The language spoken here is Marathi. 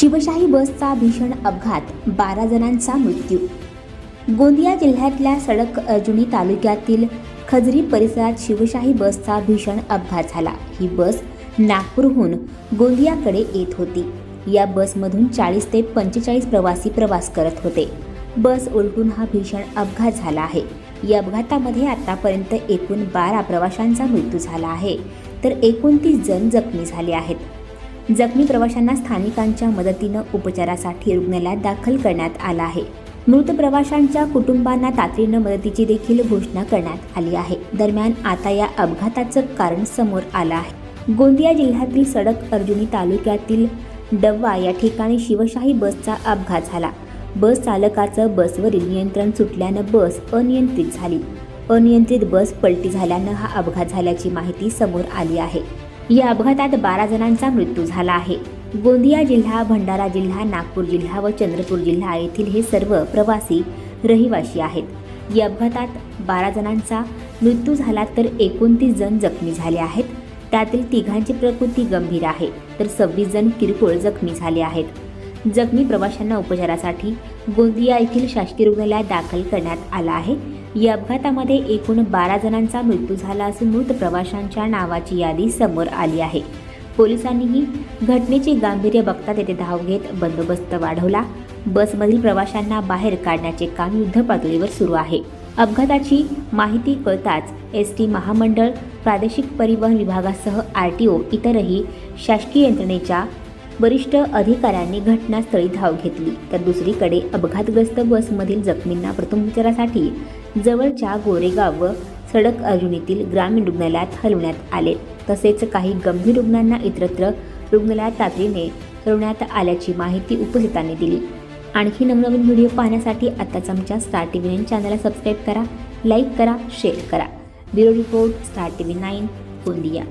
शिवशाही बसचा भीषण अपघात बारा जणांचा मृत्यू. गोंदिया जिल्ह्यातल्या सडक अर्जुनी तालुक्यातील खजरी परिसरात शिवशाही बसचा भीषण अपघात झाला. ही बस नागपूरहून गोंदियाकडे येत होती. या बसमधून चाळीस ते पंचेचाळीस प्रवासी प्रवास करत होते. बस उलटून हा भीषण अपघात झाला आहे. या अपघातामध्ये आतापर्यंत एकूण बारा प्रवाशांचा मृत्यू झाला आहे. तर एकोणतीस जण जखमी झाले आहेत. जखमी प्रवाशांना स्थानिकांच्या मदतीनं उपचारासाठी रुग्णालयात दाखल करण्यात आलं आहे. मृत प्रवाशांच्या कुटुंबांना तातडीनं मदतीची देखील घोषणा करण्यात आली आहे. दरम्यान आता या अपघाताचं कारण समोर आलं आहे. गोंदिया जिल्ह्यातील सडक अर्जुनी तालुक्यातील डव्वा या ठिकाणी शिवशाही बसचा अपघात झाला. बस चालकाचं बसवरील नियंत्रण सुटल्यानं बस अनियंत्रित झाली. अनियंत्रित बस पलटी झाल्यानं हा अपघात झाल्याची माहिती समोर आली आहे. या अपघातात बारा जणांचा मृत्यू झाला आहे. गोंदिया जिल्हा भंडारा जिल्हा नागपूर जिल्हा व चंद्रपूर जिल्हा येथील हे सर्व प्रवासी रहिवासी आहेत. या अपघातात बारा जणांचा मृत्यू झाला तर एकोणतीस जण जखमी झाले आहेत. त्यातील तिघांची प्रकृती गंभीर आहे तर सव्वीस जण किरकोळ जखमी झाले आहेत. जखमी प्रवाशांना उपचारासाठी गोंदिया येथील शासकीय रुग्णालयात दाखल करण्यात आला आहे. या अपघातामध्ये एकूण बारा जणांचा मृत्यू झाला असून मृत प्रवाशांच्या नावाची यादी समोर आली आहे. पोलिसांनीही घटनेचे गांभीर्य बघता तेथे धाव घेत बंदोबस्त वाढवला. बसमधील प्रवाशांना बाहेर काढण्याचे काम युद्धपातळीवर सुरू आहे. अपघाताची माहिती कळताच एस टी महामंडळ प्रादेशिक परिवहन विभागासह आर टी ओ इतरही शासकीय यंत्रणेच्या वरिष्ठ अधिकाऱ्यांनी घटनास्थळी धाव घेतली. तर दुसरीकडे अपघातग्रस्त बसमधील जखमींना प्रथमोपचारासाठी जवळच्या गोरेगाव व सडक अर्जुनीतील ग्रामीण रुग्णालयात हलवण्यात आले. तसेच काही गंभीर रुग्णांना इतरत्र रुग्णालयात तातडीने हलवण्यात आल्याची माहिती उपस्थितांनी दिली. आणखी नवनवीन व्हिडिओ पाहण्यासाठी आत्ताच आमच्या स्टार टी व्ही नाईन चॅनलला सबस्क्राईब करा लाईक करा शेअर करा. Bureau report star T V nine Gondia.